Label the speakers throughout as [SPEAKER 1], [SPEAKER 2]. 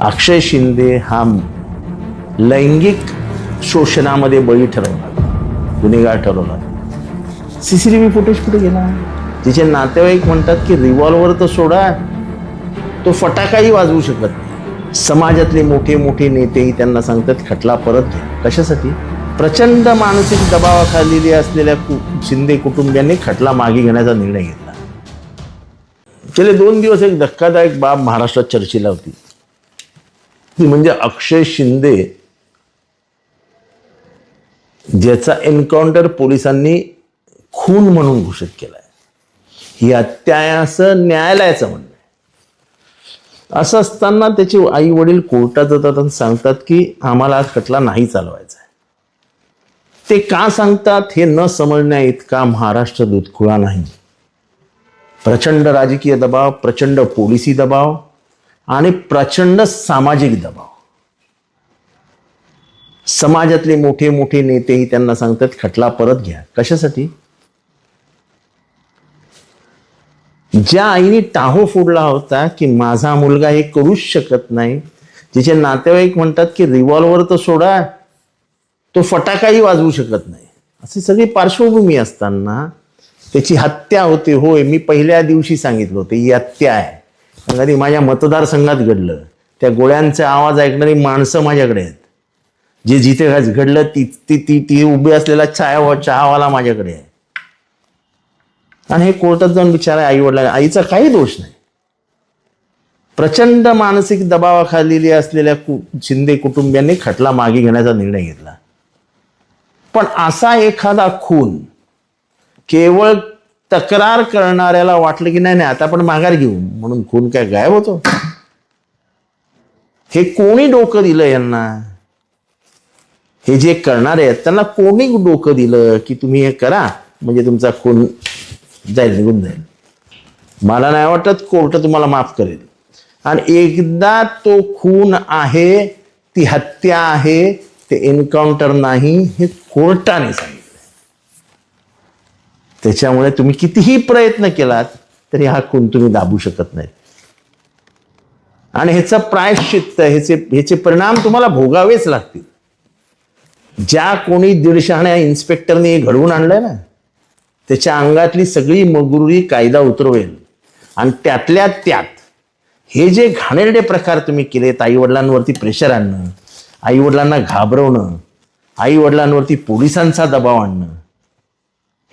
[SPEAKER 1] अक्षय शिंदे हा लैंगिक शोषणामध्ये बळी ठरवला गुन्हेगार ठरवला सीसीटीव्ही फुटेज कुठे गेला? तिचे नातेवाईक म्हणतात की रिव्हॉल्वर तर सोडा. तो फटाकाही वाजवू शकत नाही. समाजातले मोठे मोठे नेतेही त्यांना सांगतात खटला परत घ्या. कशासाठी? प्रचंड मानसिक दबावाखाली असलेल्या कु- शिंदे कुटुंबियांनी खटला मागे घेण्याचा निर्णय घेतला. गेले दोन दिवस एक धक्कादायक बाब महाराष्ट्रात चर्चेला होती. ती म्हणजे अक्षय शिंदे ज्याचा एन्काउंटर पोलिसांनी खून म्हणून घोषित केलाय. ही हत्या आहे असं न्यायालयाचं म्हणणं आहे. असं असताना त्याचे आई वडील कोर्टात जातात आणि सांगतात की आम्हाला हा खटला नाही चालवायचा आहे. ते का सांगतात हे न समजण्या इतका महाराष्ट्र दुधखुळा नाही. प्रचंड राजकीय दबाव प्रचंड पोलिसी दबाव आणि प्रचंड सामाजिक दबाव. समाजातले मोठे मोठे नेतेही त्यांना सांगतात खटला परत घ्या. कशासाठी? ज्या आईने टाहो फोडला होता की माझा मुलगा हे करूच शकत नाही. तिचे नातेवाईक म्हणतात की रिव्हॉल्वर तर सोडा तो फटाकाही वाजवू शकत नाही. अशी सगळी पार्श्वभूमी असताना त्याची हत्या होते. होय मी पहिल्या दिवशी सांगितलं होतं ही हत्या आहे. कधी माझ्या मतदारसंघात घडलं. त्या गोळ्यांचे आवाज ऐकणारी माणसं माझ्याकडे आहेत. जे जिथे घडलं ती ती ती ती उभी असलेला चहा चहावाला माझ्याकडे आहे. आणि हे कोर्टात जाऊन बिचारा आई वडिला आईचा काही दोष नाही. प्रचंड मानसिक दबावाखाली असलेल्या कु शिंदे कुटुंबियांनी खटला मागे घेण्याचा निर्णय घेतला. पण असा एखादा खून केवळ तक्रार करणाऱ्याला वाटलं की नाही नाही आता आपण माघार घेऊ. म्हणून खून काय गायब होतो. हे कोणी डोकं दिलं यांना? हे जे करणारे आहेत त्यांना कोणी डोकं दिलं की तुम्ही हे करा? म्हणजे तुमचा खून जाईल निघून जाईल. मला नाही वाटत कोर्ट तुम्हाला माफ करेल. आणि एकदा तो खून आहे ती हत्या आहे ते एन्काउंटर नाही हे कोर्टाने सांगितलं. त्याच्यामुळे तुम्ही कितीही प्रयत्न केलात तरी हा खून तुम्ही दाबू शकत नाही आणि ह्याचं प्रायश्चित्त ह्याचे ह्याचे परिणाम तुम्हाला भोगावेच लागतील. ज्या कोणी दीडशहाण्या इन्स्पेक्टरने घडवून आणलंय ना त्याच्या अंगातली सगळी मगरुरी कायदा उतरवेल. आणि त्यातल्या त्यात हे जे घाणेरडे प्रकार तुम्ही केलेत आईवडिलांवरती प्रेशर आणणं आईवडिलांना घाबरवणं आईवडिलांवरती पोलिसांचा दबाव आणणं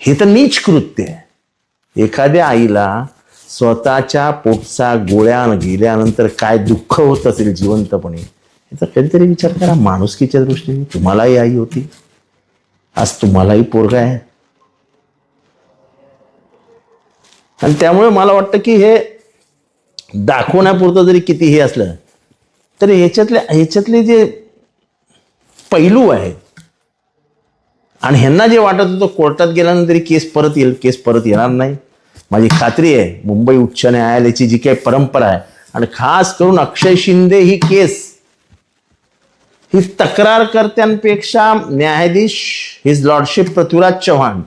[SPEAKER 1] हे तर नीच कृत्य आहे. एखाद्या आईला स्वतःच्या पोटचा गोळ्या गेल्यानंतर काय दुःख होत असेल जिवंतपणे याचा कधीतरी विचार करा. माणुसकीच्या दृष्टीने तुम्हालाही आई होती. आज तुम्हालाही पोरगा आहे. आणि त्यामुळे मला वाटतं की हे दाखवण्यापुरतं जरी किती हे असलं तरी ह्याच्यातले ह्याच्यातले जे पैलू आहेत आणि ह्यांना जे वाटत होतं कोर्टात गेल्यानंतर केस परत येईल केस परत येणार नाही. माझी खात्री आहे मुंबई उच्च न्यायालयाची जी काही परंपरा आहे आणि खास करून अक्षय शिंदे ही केस ही तक्रारकर्त्यांपेक्षा न्यायाधीश हिज लॉर्डशिप पृथ्वीराज चव्हाण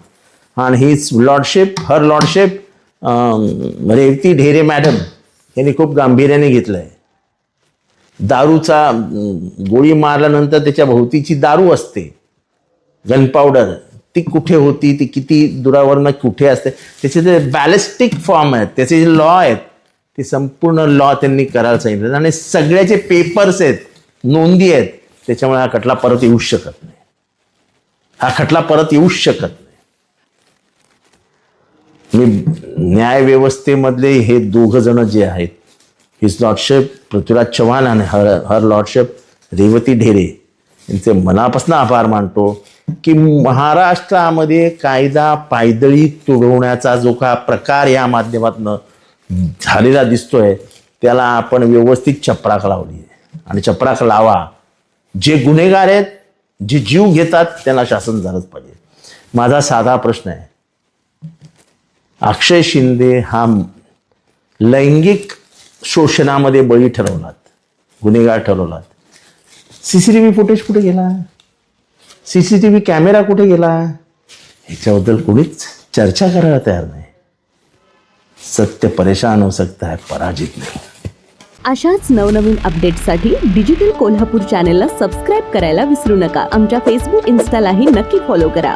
[SPEAKER 1] आणि his lordship her lordship Revati Dhere madam यांनी खूप गांभीर्याने घेतलं आहे दारूचा गोळी मारल्यानंतर त्याच्या भोवतीची दारू असते. गन पावडर ती कुठे होती ती किती दुरावरनं कुठे असते त्याचे जे बॅलिस्टिक फॉर्म आहेत त्याचे जे लॉ आहेत ते संपूर्ण लॉ त्यांनी करायला सांगितलं. आणि सगळ्याचे पेपर्स आहेत नोंदी आहेत त्याच्यामुळे हा खटला परत येऊ शकत नाही. हा खटला परत येऊच शकत नाही. मी न्याय व्यवस्थेमधले हे दोघ जण जे आहेत हिज लॉर्डशिप पृथ्वीराज चव्हाण आणि her her lordship Revati Dhere यांचे मनापासून आभार मानतो. की महाराष्ट्रामध्ये कायदा पायदळी तुडवण्याचा जो का प्रकार या माध्यमातून झालेला दिसतोय त्याला आपण व्यवस्थित चपराक लावली आणि चपराक लावा. जे गुन्हेगार आहेत जे जीव घेतात त्यांना शासन झालंच पाहिजे. माझा साधा प्रश्न आहे. अक्षय शिंदे हा लैंगिक शोषणामध्ये बळी ठरवलात गुन्हेगार ठरवलात. सीसीटीव्ही फुटेज कुठे गेला? सीसीटीव्ही कॅमेरा कुठे गेला? ह्याच्याबद्दल कोणीच चर्चा करायला तयार नाही. सत्य परेशान हो सकता है पराजित नाही.
[SPEAKER 2] अशाच नवनवीन अपडेट्ससाठी डिजिटल कोल्हापूर चॅनेलला सबस्क्राईब करायला विसरू नका. आमच्या फेसबुक इन्स्टालाही नक्की फॉलो करा.